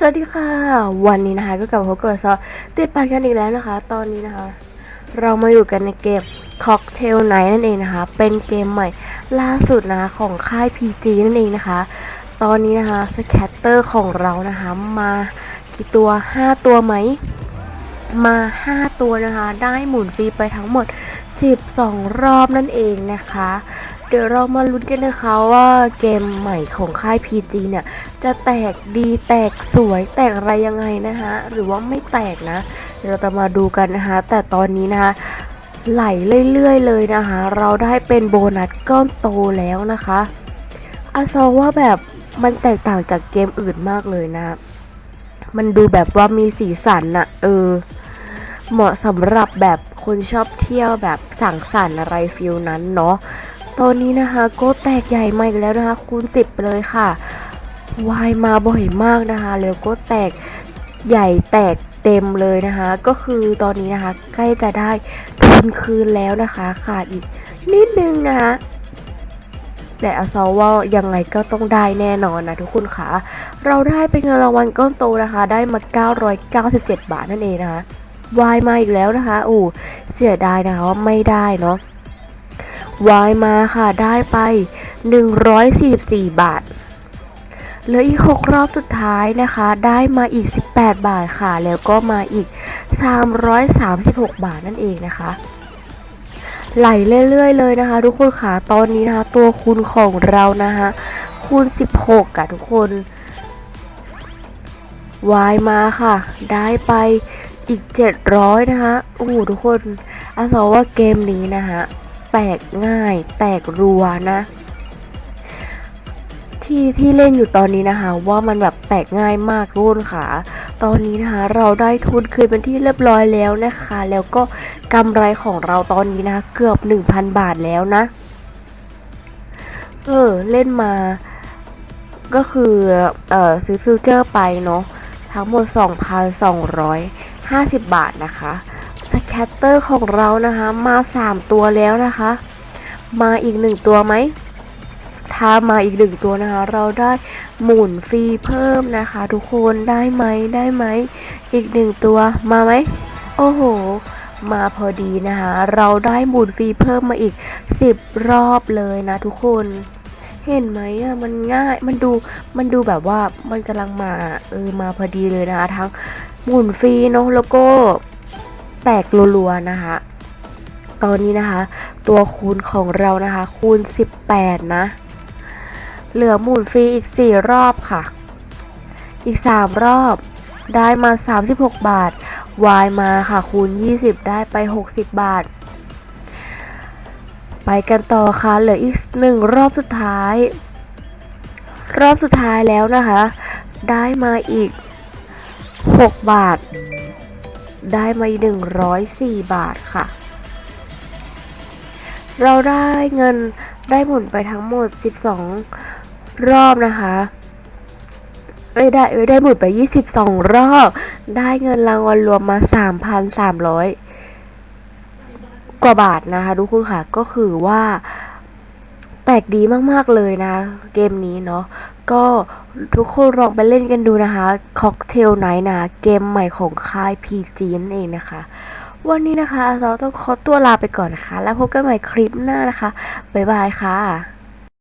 สวัสดีค่ะ วันนี้นะคะ ก็กลับมาพบกับซอติดปันกันอีกแล้วนะคะ ตอนนี้นะคะ เรามาอยู่กันในเกม Cocktail Night นั่นเองนะคะ เป็นเกมใหม่ล่าสุดนะคะของค่าย PG นั่นเองนะคะ ตอนนี้นะคะสแคตเตอร์ของเรานะคะมากี่ตัว 5 ตัวไหมมา 5 ตัวนะคะ ได้หมุนฟรีไปทั้งหมด 12 รอบนั่นเองนะคะ เดี๋ยวเรามาลุ้นกันนะคะว่าเกมใหม่ของค่าย PG เนี่ย จะแตกดีแตกสวยแตกอะไรยังไงนะคะหรือว่าไม่แตกนะ เดี๋ยวเราจะมาดูกันนะคะแต่ตอนนี้นะคะไหลเรื่อยๆเลยนะคะ เราได้เป็นโบนัสก้อนโตแล้วนะคะอาซอว่าแบบมันแตกต่างจากเกมอื่นมากเลยนะ มันดูแบบว่ามีสีสันอะเออ เหมาะสำหรับแบบคนชอบเที่ยวแบบสั่งสรรค์อะไรฟิลนั้นเนาะ ตอนนี้นะคะก็แตกใหญ่มาอีกแล้วนะคะ คูณ 10 ไปเลยค่ะวายมาบ่อยมากนะคะ แล้วก็แตกใหญ่แตกเต็มเลยนะคะ ก็คือตอนนี้นะคะ ใกล้จะได้ทุนคืนแล้วนะคะ ขาดอีกนิดนึงนะคะแต่อาซอว่ายังไงก็ต้องได้แน่นอนนะทุกคนค่ะเราได้เป็นเงินรางวัลก้อนโตนะคะ ได้มา 997 บาทนั่นเองนะคะวายมาอีกแล้วนะคะโอ้เสียดายนะคะว่าไม่ได้เนาะ วายมาค่ะได้ไป 144 บาทเหลืออีก 6 รอบสุดท้ายนะคะ ได้มาอีก 18 บาทค่ะ แล้วก็มาอีก 336 บาทนั่นเองนะคะ ไหลเรื่อยๆเลยนะคะ ทุกคนค่ะตอนนี้นะคะ ตัวคูณของเรานะคะคูณ 16อะทุกคนวายมาค่ะ ได้ไปอีก 700 นะคะโอ้โหทุกคนอาสอว่าเกมนี้นะคะ แตกง่าย แตกรัวนะ ที่ที่เล่นอยู่ตอนนี้นะคะ ว่ามันแบบแตกง่ายมากรุ่นค่ะ ตอนนี้นะคะ เราได้ทุนคืนเป็นที่เรียบร้อยแล้วนะคะ แล้วก็กำไรของเราตอนนี้นะคะเกือบ 1,000 บาทแล้วนะ เออ เล่นมาก็คือเอ่อซื้อฟิวเจอร์ไปเนาะทั้งหมด 2,250 บาทนะคะ สแคตเตอร์ของเรานะคะ มา 3 ตัวแล้วนะคะ มาอีก 1 ตัวไหมถ้ามาอีกหนึ่งตัวนะคะ เราได้หมุนฟรีเพิ่มนะคะ ทุกคนได้ไหมได้ไหม อีกหนึ่งตัวมาไหมโอ้โห มาพอดีนะคะ เราได้หมุนฟรีเพิ่มมาอีก 10 รอบเลยนะทุกคนเห็นไหมอะมันง่ายมันดูมันดูแบบว่ามันกำลังมาเออมาพอดีเลยนะคะทั้งหมุนฟรีเนาะแล้วก็ แตกรัวๆนะคะ ตอนนี้นะคะ ตัวคูณของเรานะคะ คูณ 18 นะ เหลือหมุนฟรีอีก 4 รอบค่ะ อีก 3 รอบได้มา 36 บาทวายมาค่ะคูณ 20 ได้ไป 60 บาท ไปกันต่อค่ะ เหลืออีกหนึ่งรอบสุดท้าย รอบสุดท้ายแล้วนะคะ ได้มาอีก 6 บาท ได้มาอีก104 บาทค่ะ เราได้เงินได้หมุนไปทั้งหมด 12 รอบนะคะเอ้ได้เอ้ยได้หมุนไป 22 รอบ ได้เงินรางวัลรวมมา 3,300 กว่าบาทนะคะทุกคนค่ะ ก็คือว่า แตกดีมากๆเลยนะ เกมนี้เนาะก็ทุกคนลองไปเล่นกันดูนะคะ Cocktail Night นะเกมใหม่ของค่าย PG นั่นเองนะคะ วันนี้นะคะอาซอต้องขอตัวลาไปก่อนนะคะ แล้วพบกันใหม่คลิปหน้านะคะ บ๊ายบายค่ะ